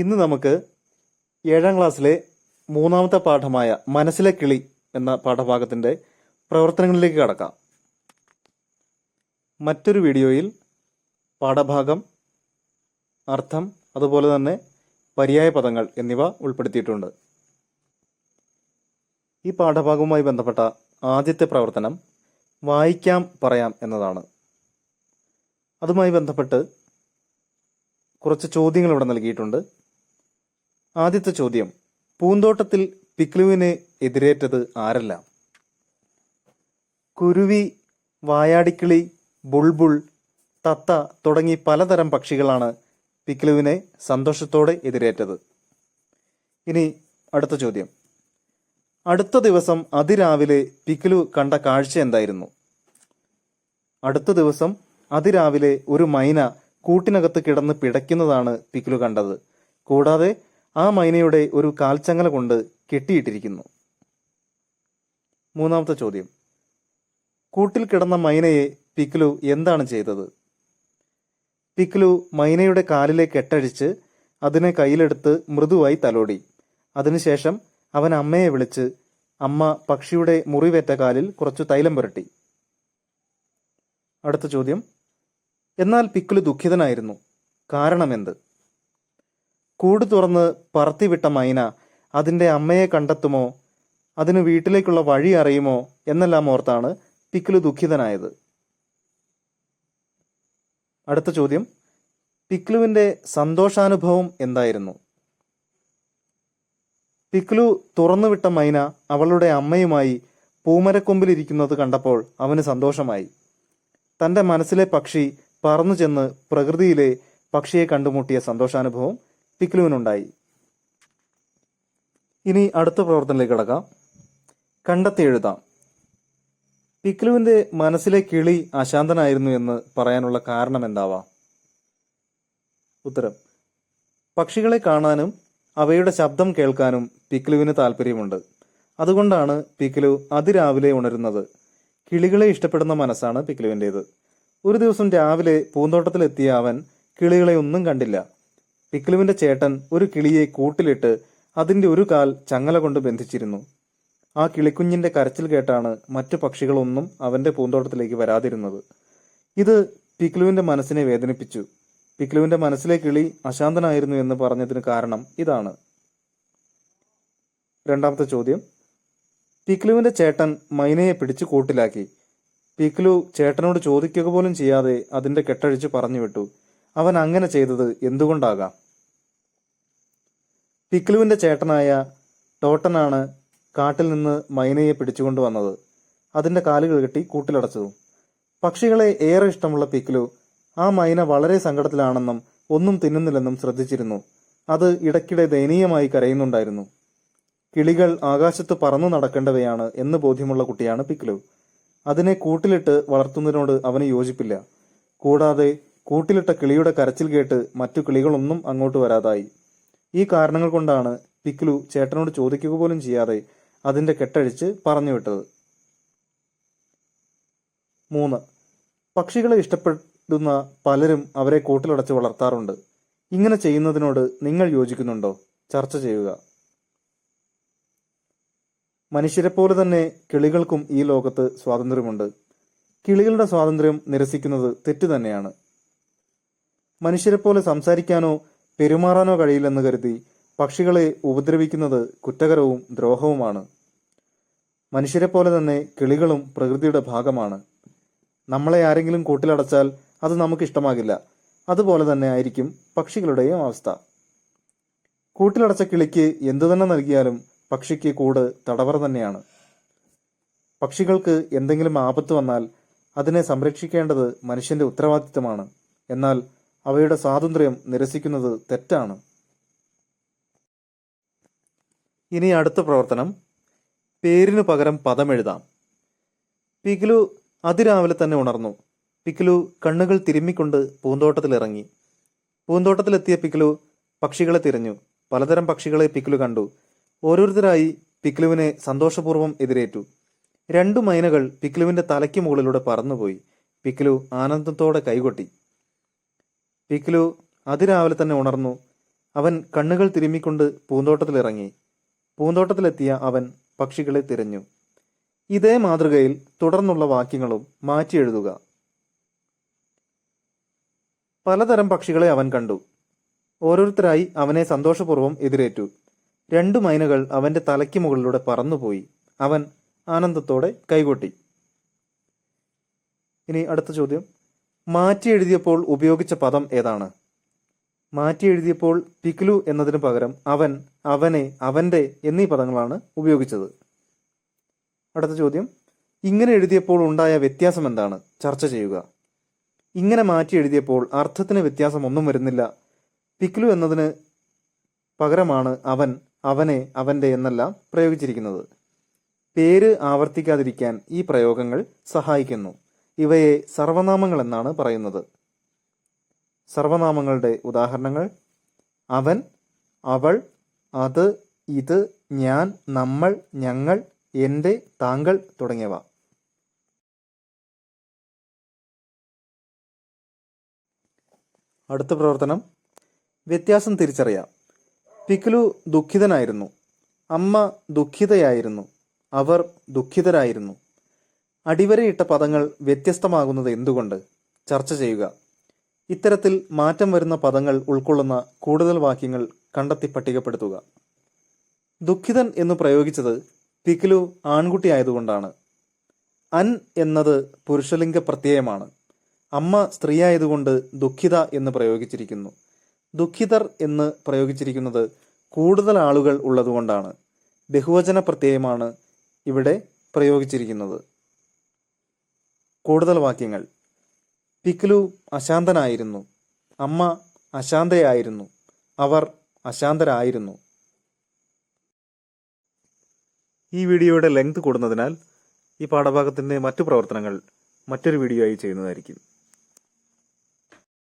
ഇന്ന് നമുക്ക് ഏഴാം ക്ലാസ്സിലെ മൂന്നാമത്തെ പാഠമായ മനസ്സിലെ കിളി എന്ന പാഠഭാഗത്തിന്റെ പ്രവർത്തനങ്ങളിലേക്ക് കടക്കാം. മറ്റൊരു വീഡിയോയിൽ പാഠഭാഗം അർത്ഥം അതുപോലെ തന്നെ പര്യായ പദങ്ങൾ എന്നിവ ഉൾപ്പെടുത്തിയിട്ടുണ്ട്. ഈ പാഠഭാഗവുമായി ബന്ധപ്പെട്ട ആദ്യത്തെ പ്രവർത്തനം വായിക്കാം പറയാം എന്നതാണ്. അതുമായി ബന്ധപ്പെട്ട് കുറച്ച് ചോദ്യങ്ങൾ ഇവിടെ നൽകിയിട്ടുണ്ട്. ആദ്യത്തെ ചോദ്യം പൂന്തോട്ടത്തിൽ പിക്ലുവിന് എതിരേറ്റത് ആരല്ല? കുരുവി വായാടിക്കിളി ബുൾബുൾ തത്ത തുടങ്ങി പലതരം പക്ഷികളാണ് പിക്ലുവിനെ സന്തോഷത്തോടെ എതിരേറ്റത്. ഇനി അടുത്ത ചോദ്യം. അടുത്ത ദിവസം അതിരാവിലെ പിക്ലു കണ്ട കാഴ്ച എന്തായിരുന്നു? അടുത്ത ദിവസം അതിരാവിലെ ഒരു മൈന കൂട്ടിനകത്ത് കിടന്ന് പിടയ്ക്കുന്നതാണ് പിക്ലു കണ്ടത്. കൂടാതെ ആ മൈനയുടെ ഒരു കാൽച്ചങ്ങല കൊണ്ട് കെട്ടിയിട്ടിരിക്കുന്നു. മൂന്നാമത്തെ ചോദ്യം. കൂട്ടിൽ കിടന്ന മൈനയെ പിക്ലു എന്താണ് ചെയ്തത്? പിക്ലു മൈനയുടെ കാലിലെ കെട്ടഴിച്ച് അതിനെ കയ്യിലെടുത്ത് മൃദുവായി തലോടി. അതിനുശേഷം അവൻ അമ്മയെ വിളിച്ച് അമ്മ പക്ഷിയുടെ മുറിവേറ്റ കാലിൽ കുറച്ച് തൈലം പുരട്ടി. അടുത്ത ചോദ്യം. എന്നാൽ പിക്കുലു ദുഃഖിതനായിരുന്നു. കാരണമെന്ത് കൂട് തുറന്ന് പറത്തിവിട്ട മൈന അതിന്റെ അമ്മയെ കണ്ടെത്തുമോ? അതിന് വീട്ടിലേക്കുള്ള വഴി അറിയുമോ? എന്നെല്ലാം ഓർത്താണ് പിക്കുലു ദുഃഖിതനായത്. അടുത്ത ചോദ്യം. പിക്ലുവിന്റെ സന്തോഷാനുഭവം എന്തായിരുന്നു? പിക്ലു തുറന്നുവിട്ട മൈന അവളുടെ അമ്മയുമായി പൂമരക്കൊമ്പിലിരിക്കുന്നത് കണ്ടപ്പോൾ അവന് സന്തോഷമായി. തന്റെ മനസ്സിലെ പക്ഷി പറന്നു ചെന്ന് പ്രകൃതിയിലെ പക്ഷിയെ കണ്ടുമുട്ടിയ സന്തോഷാനുഭവം പിക്ലുവിനുണ്ടായി ഇനി അടുത്ത പ്രവർത്തനത്തിലേക്ക് കിടക്കാം. കണ്ടെത്തി എഴുതാം. പിക്ലുവിന്റെ മനസ്സിലെ കിളി അശാന്തനായിരുന്നു എന്ന് പറയാനുള്ള കാരണം എന്താവാം? ഉത്തരം. പക്ഷികളെ കാണാനും അവയുടെ ശബ്ദം കേൾക്കാനും പിക്ലുവിന് താല്പര്യമുണ്ട് അതുകൊണ്ടാണ് പിക്ലു അതിരാവിലെ ഉണരുന്നത്. കിളികളെ ഇഷ്ടപ്പെടുന്ന മനസ്സാണ് പിക്ലുവിന്റേത് ഒരു ദിവസം രാവിലെ പൂന്തോട്ടത്തിലെത്തിയ അവൻ കിളികളെ ഒന്നും കണ്ടില്ല. പിക്ലുവിന്റെ ചേട്ടൻ ഒരു കിളിയെ കൂട്ടിലിട്ട് അതിന്റെ ഒരു കാൽ ചങ്ങല കൊണ്ട് ബന്ധിച്ചിരുന്നു. ആ കിളിക്കുഞ്ഞിന്റെ കരച്ചിൽ കേട്ടാണ് മറ്റു പക്ഷികളൊന്നും അവന്റെ പൂന്തോട്ടത്തിലേക്ക് വരാതിരുന്നത്. ഇത് പിക്ലുവിന്റെ മനസ്സിനെ വേദനിപ്പിച്ചു. പിക്ലുവിന്റെ മനസ്സിലെ കിളി അശാന്തനായിരുന്നു എന്ന് പറഞ്ഞതിന് കാരണം ഇതാണ്. രണ്ടാമത്തെ ചോദ്യം. പിക്ലുവിന്റെ ചേട്ടൻ മൈനയെ പിടിച്ച് കൂട്ടിലാക്കി. പിക്ലു ചേട്ടനോട് ചോദിക്കുക പോലും ചെയ്യാതെ അതിന്റെ കെട്ടഴിച്ച് പറഞ്ഞു വിട്ടു അവൻ അങ്ങനെ ചെയ്തത് എന്തുകൊണ്ടാകാം? പിക്ലുവിന്റെ ചേട്ടനായ ടോട്ടനാണ് കാട്ടിൽ നിന്ന് മൈനയെ പിടിച്ചുകൊണ്ട് വന്നത്. അതിന്റെ കാലുകൾ കെട്ടി കൂട്ടിലടച്ചു പക്ഷികളെ ഏറെ ഇഷ്ടമുള്ള പിക്ലു ആ മൈന വളരെ സങ്കടത്തിലാണെന്നും ഒന്നും തിന്നുന്നില്ലെന്നും ശ്രദ്ധിച്ചിരുന്നു. അത് ഇടയ്ക്കിടെ ദയനീയമായി കരയുന്നുണ്ടായിരുന്നു. കിളികൾ ആകാശത്ത് പറന്നു നടക്കേണ്ടവയാണ് എന്ന് ബോധ്യമുള്ള കുട്ടിയാണ് പിക്ലു. അതിനെ കൂട്ടിലിട്ട് വളർത്തുന്നതിനോട് അവന് യോജിപ്പില്ല. കൂടാതെ കൂട്ടിലിട്ട കിളിയുടെ കരച്ചിൽ കേട്ട് മറ്റു കിളികളൊന്നും അങ്ങോട്ട് വരാതായി. ഈ കാരണങ്ങൾ കൊണ്ടാണ് പിക്ലു ചേട്ടനോട് ചോദിക്കുക പോലും ചെയ്യാതെ അതിന്റെ കെട്ടഴിച്ച് പറഞ്ഞു വിട്ടത്. മൂന്ന്. പക്ഷികളെ ഇഷ്ടപ്പെടുന്ന പലരും അവരെ കൂട്ടിലടച്ച് വളർത്താറുണ്ട്. ഇങ്ങനെ ചെയ്യുന്നതിനോട് നിങ്ങൾ യോജിക്കുന്നുണ്ടോ? ചർച്ച ചെയ്യുക. മനുഷ്യരെ പോലെ തന്നെ കിളികൾക്കും ഈ ലോകത്ത് സ്വാതന്ത്ര്യമുണ്ട്. കിളികളുടെ സ്വാതന്ത്ര്യം നിരസിക്കുന്നത് തെറ്റ് തന്നെയാണ്. മനുഷ്യരെ പോലെ സംസാരിക്കാനോ പെരുമാറാനോ കഴിയില്ലെന്ന് കരുതി പക്ഷികളെ ഉപദ്രവിക്കുന്നത് കുറ്റകരവും ദ്രോഹവുമാണ്. മനുഷ്യരെ പോലെ തന്നെ കിളികളും പ്രകൃതിയുടെ ഭാഗമാണ്. നമ്മളെ ആരെങ്കിലും കൂട്ടിലടച്ചാൽ അത് നമുക്ക് ഇഷ്ടമാകില്ല അതുപോലെ തന്നെ ആയിരിക്കും പക്ഷികളുടെയും അവസ്ഥ. കൂട്ടിലടച്ച കിളിക്ക് എന്തു തന്നെ നൽകിയാലും പക്ഷിക്ക് കൂട് തടവറ തന്നെയാണ്. പക്ഷികൾക്ക് എന്തെങ്കിലും ആപത്ത് വന്നാൽ അതിനെ സംരക്ഷിക്കേണ്ടത് മനുഷ്യന്റെ ഉത്തരവാദിത്തമാണ് എന്നാൽ അവയുടെ സ്വാതന്ത്ര്യം നിരസിക്കുന്നത് തെറ്റാണ്. ഇനി അടുത്ത പ്രവർത്തനം. പേരിനു പകരം പദമെഴുതാം പിക്ലു അതിരാവിലെ തന്നെ ഉണർന്നു. പിക്ലു കണ്ണുകൾ തിരുമ്മിക്കൊണ്ട് പൂന്തോട്ടത്തിലിറങ്ങി. പൂന്തോട്ടത്തിലെത്തിയ പിക്ലു പക്ഷികളെ തിരഞ്ഞു. പലതരം പക്ഷികളെ പിക്ലു കണ്ടു. ഓരോരുത്തരായി പിക്ലുവിനെ സന്തോഷപൂർവം എതിരേറ്റു. രണ്ടു മൈനകൾ പിക്ലുവിന്റെ തലയ്ക്ക് മുകളിലൂടെ പറന്നുപോയി. പിക്ലു ആനന്ദത്തോടെ കൈകൊട്ടി. പിക്ലു അതിരാവിലെ തന്നെ ഉണർന്നു. അവൻ കണ്ണുകൾ തിരുമ്മിക്കൊണ്ട് പൂന്തോട്ടത്തിലിറങ്ങി. പൂന്തോട്ടത്തിലെത്തിയ അവൻ പക്ഷികളെ തിരഞ്ഞു. ഇതേ മാതൃകയിൽ തുടർന്നുള്ള വാക്യങ്ങളും മാറ്റി എഴുതുക. പലതരം പക്ഷികളെ അവൻ കണ്ടു. ഓരോരുത്തരായി അവനെ സന്തോഷപൂർവം എതിരേറ്റു. രണ്ടു മൈനകൾ അവന്റെ തലയ്ക്ക് മുകളിലൂടെ പറന്നുപോയി. അവൻ ആനന്ദത്തോടെ കൈകൊട്ടി. ഇനി അടുത്ത ചോദ്യം. മാറ്റി എഴുതിയപ്പോൾ ഉപയോഗിച്ച പദം ഏതാണ്? മാറ്റി എഴുതിയപ്പോൾ പിക്ലു എന്നതിന് പകരം അവൻ അവനെ അവന്റെ എന്നീ പദങ്ങളാണ് ഉപയോഗിച്ചത്. അടുത്ത ചോദ്യം. ഇങ്ങനെ എഴുതിയപ്പോൾ ഉണ്ടായ വ്യത്യാസം എന്താണ്? ചർച്ച ചെയ്യുക. ഇങ്ങനെ മാറ്റി എഴുതിയപ്പോൾ അർത്ഥത്തിന് വ്യത്യാസം ഒന്നും വരുന്നില്ല. പിക്ലു എന്നതിന് പകരമാണ് അവൻ അവനെ അവന്റെ എന്നെല്ലാം പ്രയോഗിച്ചിരിക്കുന്നത്. പേര് ആവർത്തിക്കാതിരിക്കാൻ ഈ പ്രയോഗങ്ങൾ സഹായിക്കുന്നു. ഇവയെ സർവനാമങ്ങൾ എന്നാണ് പറയുന്നത്. സർവനാമങ്ങളുടെ ഉദാഹരണങ്ങൾ അവൻ അവൾ അത് ഇത് ഞാൻ നമ്മൾ ഞങ്ങൾ എന്റെ താങ്കൾ തുടങ്ങിയവ. അടുത്ത പ്രവർത്തനം വ്യത്യാസം തിരിച്ചറിയാം. പിക്ലു ദുഃഖിതനായിരുന്നു. അമ്മ ദുഃഖിതയായിരുന്നു. അവർ ദുഃഖിതരായിരുന്നു. അടിവരയിട്ട പദങ്ങൾ വ്യത്യസ്തമാകുന്നത് എന്തുകൊണ്ട്? ചർച്ച ചെയ്യുക. ഇത്തരത്തിൽ മാറ്റം വരുന്ന പദങ്ങൾ ഉൾക്കൊള്ളുന്ന കൂടുതൽ വാക്യങ്ങൾ കണ്ടെത്തി പട്ടികപ്പെടുത്തുക. ദുഃഖിതൻ എന്ന് പ്രയോഗിച്ചത് പിക്ലു ആൺകുട്ടിയായതുകൊണ്ടാണ് അൻ എന്നത് പുരുഷലിംഗ പ്രത്യയമാണ്. അമ്മ സ്ത്രീയായതുകൊണ്ട് ദുഃഖിത എന്ന് പ്രയോഗിച്ചിരിക്കുന്നു. ദുഃഖിതർ എന്ന് പ്രയോഗിച്ചിരിക്കുന്നത് കൂടുതൽ ആളുകൾ ഉള്ളതുകൊണ്ടാണ്. ബഹുവചന പ്രത്യയമാണ് ഇവിടെ പ്രയോഗിച്ചിരിക്കുന്നത്. കൂടുതൽ വാക്യങ്ങൾ. പിക്ലു അശാന്തനായിരുന്നു. അമ്മ അശാന്തയായിരുന്നു. അവർ അശാന്തരായിരുന്നു. ഈ വീഡിയോയുടെ ലെങ്ത് കൂടുന്നതിനാൽ ഈ പാഠഭാഗത്തിന്റെ മറ്റു പ്രവർത്തനങ്ങൾ മറ്റൊരു വീഡിയോ ആയി ചെയ്യുന്നതായിരിക്കും.